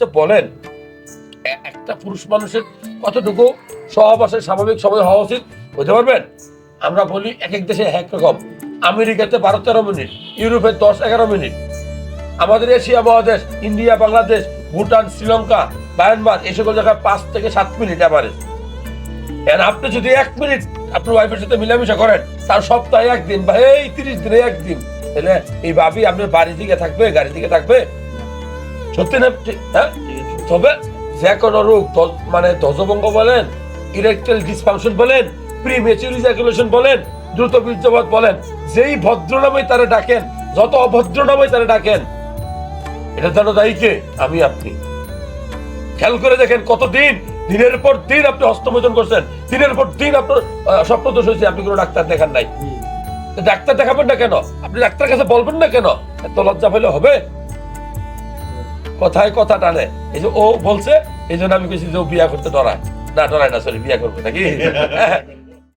আচ্ছা বলেন একটা পুরুষ মানুষের কতটুকু সহবাসের স্বাভাবিক সময় হওয়া উচিত, বুঝতে পারবেন? আমরা বলি এক এক দেশে এক রকম। আমেরিকাতে বারো তেরো মিনিট, ইউরোপে দশ এগারো মিনিট। আমাদের এশিয়া মহাদেশ, ইন্ডিয়া, বাংলাদেশ, ভুটান, শ্রীলঙ্কা, মায়ানমার, এই সকল জায়গায় পাঁচ থেকে সাত মিনিট অ্যাভারেজ আর আপনি যদি এক মিনিট আপনার ওয়াইফের সাথে মিলামিশা করেন, তার সপ্তাহে একদিন বা এই তিরিশ দিনে একদিন, তাহলে এই ভাবি আপনার বাড়ি দিকে থাকবে, গাড়ি দিকে থাকবে সত্যি না? হ্যাঁ? তবে যে কোনো রোগ মানে ধ্বজভঙ্গ বলেন ইরেকটাইল ডিসফাংশন বলেন ইজাকুলেশন বলেন দ্রুত বীর্যপাত বলেন যেই ভদ্র নামে তারা ডাকেন যত অভদ্র নামে তারা ডাকেন এটা যেন দায়ী কে? আমি আপনি। খেয়াল করে দেখেন কতদিন দিনের পর দিন আপনি হস্তমোচন করছেন দিনের পর দিন আপনার স্বপ্নদোষ হয়েছে আপনি কোনো ডাক্তার দেখান নাই। ডাক্তার দেখাবেন না কেন? আপনি ডাক্তার কাছে বলবেন না কেন? এত লজ্জা পেলে হবে? কথায় কথা টানে। এই যে ও বলছে, এই জন্য আমি কেছি যে ও বিয়া করতে ডরায়। না ডরায় না সরি বিয়া করবে নাকি?